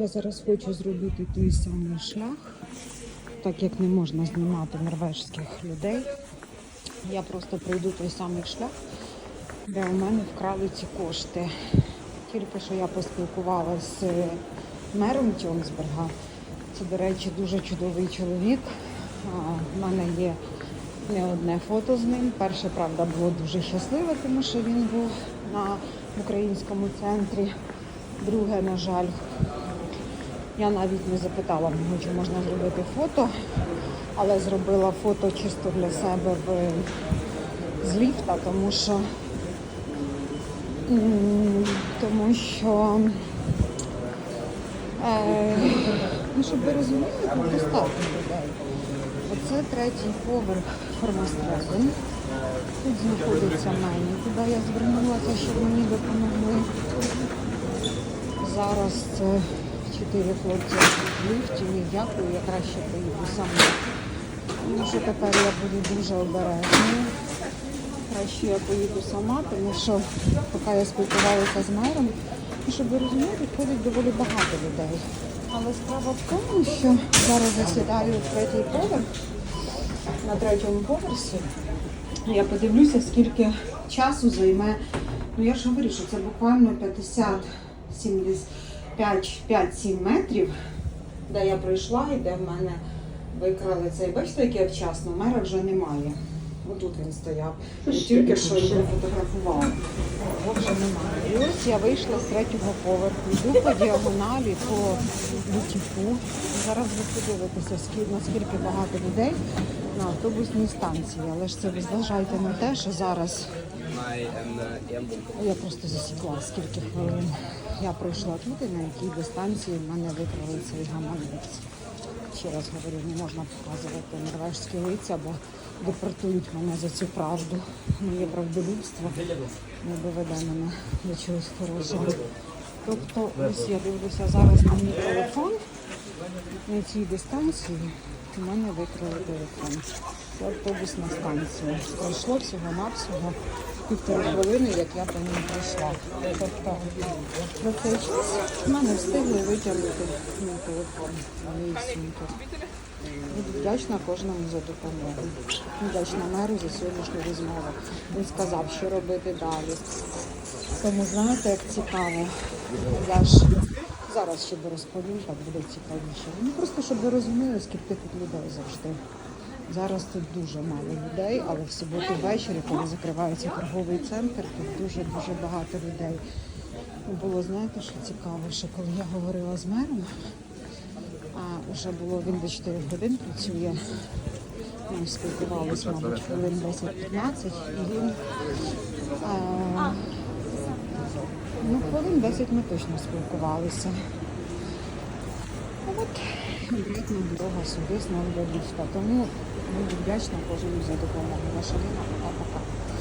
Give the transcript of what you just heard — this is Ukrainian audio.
Я зараз хочу зробити той самий шлях, так як не можна знімати норвежських людей. Я просто пройду той самий шлях, де у мене вкрали ці кошти. Тільки що я поспілкувалася з мером Тьонсберга. Це, до речі, дуже чудовий чоловік. У мене є не одне фото з ним. Перше, правда, було дуже щасливе, тому що він був на українському центрі. Друге, на жаль, я навіть не запитала в чи можна зробити фото, але зробила фото чисто для себе в, з ліфта, тому що, тому що е, ну, щоб ви розуміли, тут достатньо людей. Оце третій поверх формостребен. Тут знаходиться мені, куди я звернулася, щоб мені допомогли. Зараз це чотири хлопці в ліфті. Ні, дякую, я краще поїду сама. Тому що тепер я буду дуже обережною. Краще я поїду сама, тому що поки я спілкувалася з мером, щоб ви розуміли, ходить доволі багато людей. Але справа в тому, що зараз засідаю в третій поверх, на третьому поверсі. Я подивлюся, скільки часу займе. Ну я ж говорю, що це буквально 50 5-7 метрів, де я пройшла і де в мене викрали цей. Бачите, як я вчасно, мера вже немає. Отут він стояв. Тільки що його фотографував. Його вже немає. І ось я вийшла з третього поверху, йду по діагоналі, по бутіку. Зараз ви подивитеся, наскільки багато людей на автобусній станції. Але ж це ви зважайте на те, що зараз я просто засікла, скільки хвилин я пройшла тут і на якій дистанції мене викрали цей гаманець. Ще раз говорю, не можна показувати норвежські лиця, бо депортують мене за цю правду. Моє правдолюбство не доведе мене до чогось хорошого. Тобто, ось я дивлюся зараз на мій телефон. На цій дистанції у мене викрили телефон. Автобусна станція. Пройшло всього-навсього півтори хвилини, як я по ній пройшла. Тобто за цей час в мене встигли витягнути мій телефон на моїй сумки. Буду вдячна кожному за допомогу. Вдячна меру за сьогоднішню розмову. Він сказав, що робити далі. Тому знаєте, як цікаво. Я ж зараз ще розповім, так буде цікавіше. Ну просто щоб ви розуміли, скільки тут людей завжди. Зараз тут дуже мало людей, але в суботу ввечері, коли закривається торговий центр, тут дуже-дуже багато людей. Було, знаєте, що цікаво, що коли я говорила з мером, а вже було він до 4 годин працює. Ми спілкувалися, мабуть, хвилин 10-15, і він а, ну, хвилин 10 ми точно спілкувалися. От обратна дорога сюди знову до ліфта. Тому буду вдячна кожному за допомогу. Ваша Ліна, пока-пока.